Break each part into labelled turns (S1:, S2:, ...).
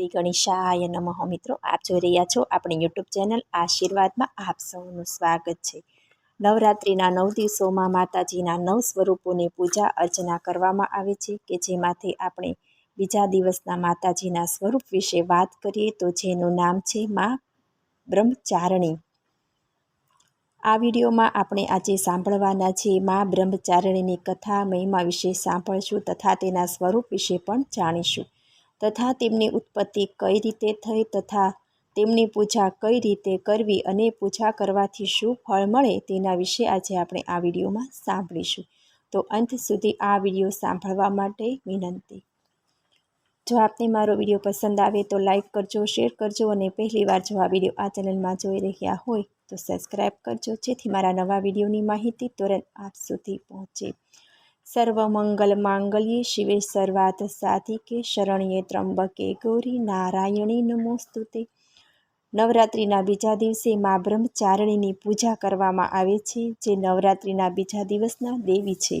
S1: શ્રી ગણેશાય નમઃ. મિત્રો, આપ જોઈ રહ્યા છો આપણી યુટ્યુબ ચેનલ આશીર્વાદમાં આપ સૌનું સ્વાગત છે. નવરાત્રિના નવ દિવસોમાં માતાજીના નવ સ્વરૂપોની પૂજા, અર્ચના કરવામાં આવે છે કે જેમાંથી આપણે બીજા દિવસના માતાજીના સ્વરૂપ વિશે વાત કરીએ તો જેનું નામ છે મા બ્રહ્મચારણી. આ વિડીયોમાં આપણે આજે સાંભળવાના છે મા બ્રહ્મચારિણીની કથા મહિમા વિશે સાંભળશું તથા તેના સ્વરૂપ વિશે પણ જાણીશું. તથા તેમની ઉત્પત્તિ કઈ રીતે થઈ તથા તેમની પૂજા કઈ રીતે કરવી અને પૂજા કરવાથી શું ફળ મળે તેના વિશે આજે આપણે આ વિડીયોમાં સાંભળીશું. તો અંત સુધી આ વીડિયો સાંભળવા માટે વિનંતી. જો આપને મારો વીડિયો પસંદ આવે તો લાઇક કરજો, શેર કરજો અને પહેલીવાર જો આ વીડિયો આ ચેનલમાં જોઈ રહ્યા હોય તો સબસ્ક્રાઈબ કરજો. જેથી મારા નવા વિડીયોની માહિતી તુરંત આપ સુધી પહોંચે. સર્વમંગલ માંગલ્યે શિવે સર્વાર્થ સાધિકે, શરણ્યે ત્રંબકે ગૌરી નારાયણી નમોસ્તુતે નવરાત્રિના બીજા દિવસે મા બ્રહ્મચારિણીની પૂજા કરવામાં આવે છે, જે નવરાત્રિના બીજા દિવસના દેવી છે.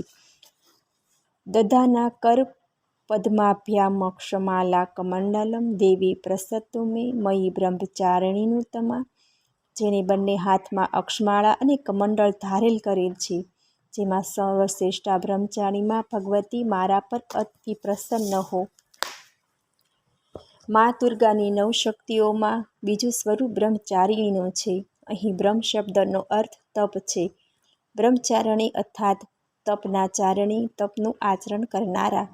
S1: દધાના કર પદ્માભ્યા મક્ષમાલા કમંડલમ દેવી પ્રસત્તુ મે મયી બ્રહ્મચારિણીનું તમા જેને બંને હાથમાં અક્ષમાળા અને કમંડળ ધારેલ કરેલ છે. જેમાં સર્વશ્રેષ્ઠા બ્રહ્મચારીમાં ભગવતી મારા પર અતિ પ્રસન્ન હો. મા દુર્ગાની નવ શક્તિઓમાં બીજું સ્વરૂપ બ્રહ્મચારીણીનું છે. અહીં બ્રહ્મ શબ્દનો અર્થ તપ છે. બ્રહ્મચારણી અર્થાત તપના ચારણી, તપનું આચરણ કરનારા.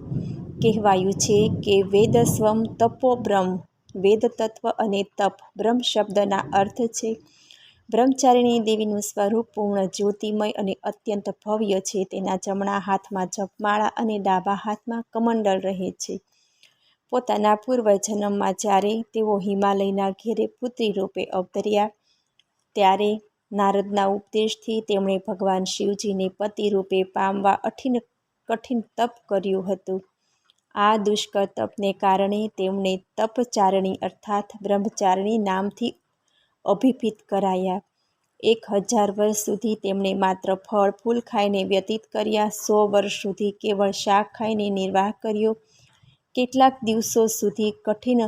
S1: કહેવાયું છે કે વેદસ્વમ તપો બ્રહ્મ. વેદ તત્વ અને તપ બ્રહ્મ શબ્દના અર્થ છે. બ્રહ્મચારિણી દેવીનું સ્વરૂપ પૂર્ણ જ્યોતિમય અને અત્યંત ભવ્ય છે. તેના જમણા હાથમાં જપમાળા અને ડાબા હાથમાં કમંડળ રહે છે. પોતાના પૂર્વ જન્મમાં જ્યારે તેઓ હિમાલયના ઘેરે પુત્રી રૂપે અવતર્યા, ત્યારે નારદના ઉપદેશથી તેમણે ભગવાન શિવજીને પતિ રૂપે પામવા અઠિન કઠિન તપ કર્યું હતું. આ દુષ્કર તપને કારણે તેમણે તપચારણી અર્થાત બ્રહ્મચારણી નામથી અભિભિત કરાયા. એક હજાર વર્ષ સુધી તેમણે માત્ર ફળ, ફૂલ ખાઈને વ્યતીત કર્યા. સો વર્ષ સુધી કેવળ શાક ખાઈને નિર્વાહ કર્યો. કેટલાક દિવસો સુધી કઠિન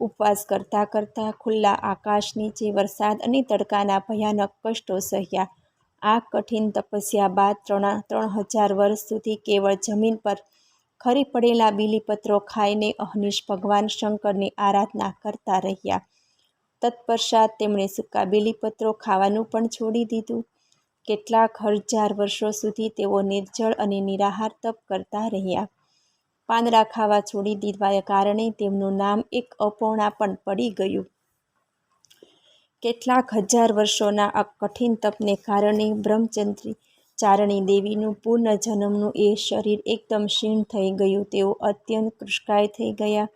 S1: ઉપવાસ કરતાં કરતાં ખુલ્લા આકાશ નીચે વરસાદ અને તડકાના ભયાનક કષ્ટો સહ્યા. આ કઠિન તપસ્યા બાદ ત્રણ ત્રણ હજાર વર્ષ સુધી કેવળ જમીન પર ખરી પડેલા બીલીપત્રો ખાઈને અહનિશ ભગવાન શંકરની આરાધના કરતા રહ્યા. તત્પશ્ચાત તેમણે સૂકા બીલીપત્રો ખાવાનું પણ છોડી દીધું. કેટલાક હજાર વર્ષો સુધી તેઓ નિર્જળ અને નિરાહાર તપ કરતા રહ્યા. પાંદડા ખાવા છોડી દીધવા કારણે તેમનું નામ એક અપૂર્ણા પણ પડી ગયું. કેટલાક હજાર વર્ષોના આ કઠિન તપને કારણે બ્રહ્મચંદ્રી ચારણી દેવીનું પૂર્ણ જન્મનું એ શરીર એકદમ ક્ષીણ થઈ ગયું. તેઓ અત્યંત કૃષ્કાય થઈ ગયા.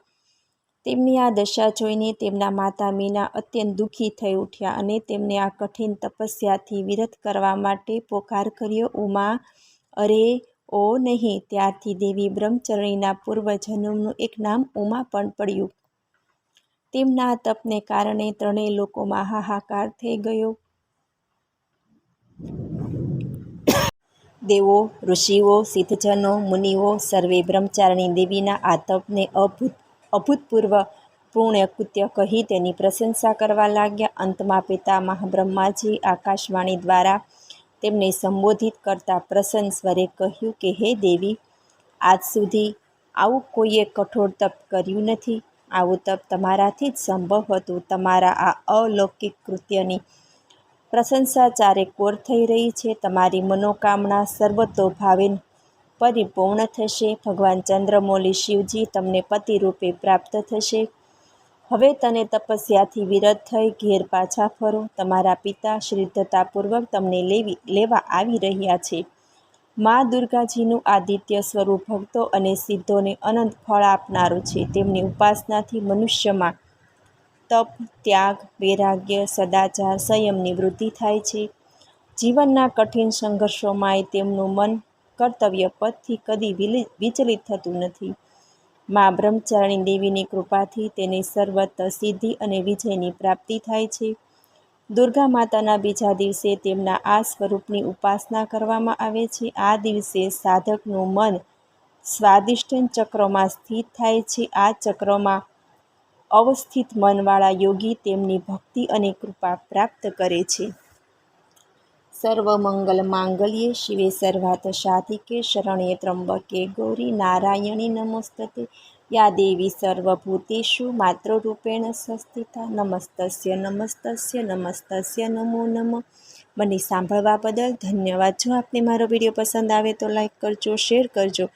S1: તેમની આ દશા જોઈને તેમના માતા મીના અત્યંત દુઃખી થઈ ઉઠ્યા અને તેમને આ કઠિન તપસ્યાથી વિરત કરવા માટે પોકાર કર્યો, ઉમા, અરે, ઓ નહીં. ત્યારથી દેવી બ્રહ્મચરણીના પૂર્વજન્મનું એક નામ ઉમા પણ પડ્યું. તેમના તપને કારણે ત્રણેય લોકોમાં હાહાકાર થઈ ગયો. દેવો, ઋષિઓ, સિદ્ધજનો, મુનિઓ, સર્વે બ્રહ્મચારિણી દેવીના આ તપને અભૂત અભૂતપૂર્વ પુણ્યકૃત્ય કહી તેની પ્રશંસા કરવા લાગ્યા. અંતમાં પિતા મહાબ્રહ્માજી આકાશવાણી દ્વારા તેમને સંબોધિત કરતા પ્રસન્ન સ્વરે કહ્યું કે, હે દેવી, આજ સુધી આવું કોઈએ કઠોર તપ કર્યું નથી. આવું તપ તમારાથી જ સંભવ હતું. તમારા આ અલૌકિક કૃત્યની પ્રશંસા ચારે કોર થઈ રહી છે. તમારી મનોકામના સર્વતોભાવે પરિપૂર્ણ થશે. ભગવાન ચંદ્રમૌલી શિવજી તમને પતિ રૂપે પ્રાપ્ત થશે. હવે તને તપસ્યાથી વિરત થઈ ઘેર પાછા ફરો. તમારા પિતા શ્રદ્ધતાપૂર્વક તમને લેવી, લેવા આવી રહ્યા છે. મા દુર્ગાજીનું આદિત્ય સ્વરૂપ ભક્તો અને સિદ્ધોને અનંત ફળ આપનારું છે. તેમની ઉપાસનાથી મનુષ્યમાં તપ, ત્યાગ, વૈરાગ્ય, સદાચાર, સંયમની વૃદ્ધિ થાય છે. જીવનના કઠિન સંઘર્ષોમાંય તેમનું મન કર્તવ્ય પથથી કદી વિચલિત થતું નથી. મા બ્રહ્મચારિણી દેવીની કૃપાથી તેને સર્વત્ર સિદ્ધિ અને વિજયની પ્રાપ્તિ થાય છે. દુર્ગા માતાના બીજા દિવસે તેમના આ સ્વરૂપની ઉપાસના કરવામાં આવે છે. આ દિવસે સાધકનું મન સ્વાદિષ્ટ ચક્રમાં સ્થિત થાય છે. આ ચક્રમાં અવસ્થિત મનવાળા યોગી તેમની ભક્તિ અને કૃપા પ્રાપ્ત કરે છે. સર્વમંગલ માંગલ્યે શિવે સર્વાર્થ સાધિકે શરણ્યે ત્રંબકે ગૌરી નારાયણી નમસ્તે યા દેવી સર્વભૂતેષુ માતૃરૂપેણ સંસ્થિતા નમસ્તસ્ય નમસ્તસ્ય નમસ્તસ્ય નમો નમઃ. મને સાંભળવા બદલ ધન્યવાદ. જો આપને મારો વીડિયો પસંદ આવે તો લાઈક કરજો, શેર કરજો.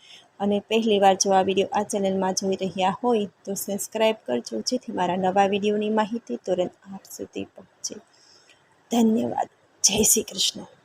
S1: અને પહેલીવાર જો આ વીડિયો આ ચેનલમાં જોઈ રહ્યા હોય તો સબસ્ક્રાઈબ કરજો, જેથી મારા નવા વિડીયોની માહિતી તુરંત આપ સુધી પહોંચે. ધન્યવાદ. જય શ્રી કૃષ્ણ.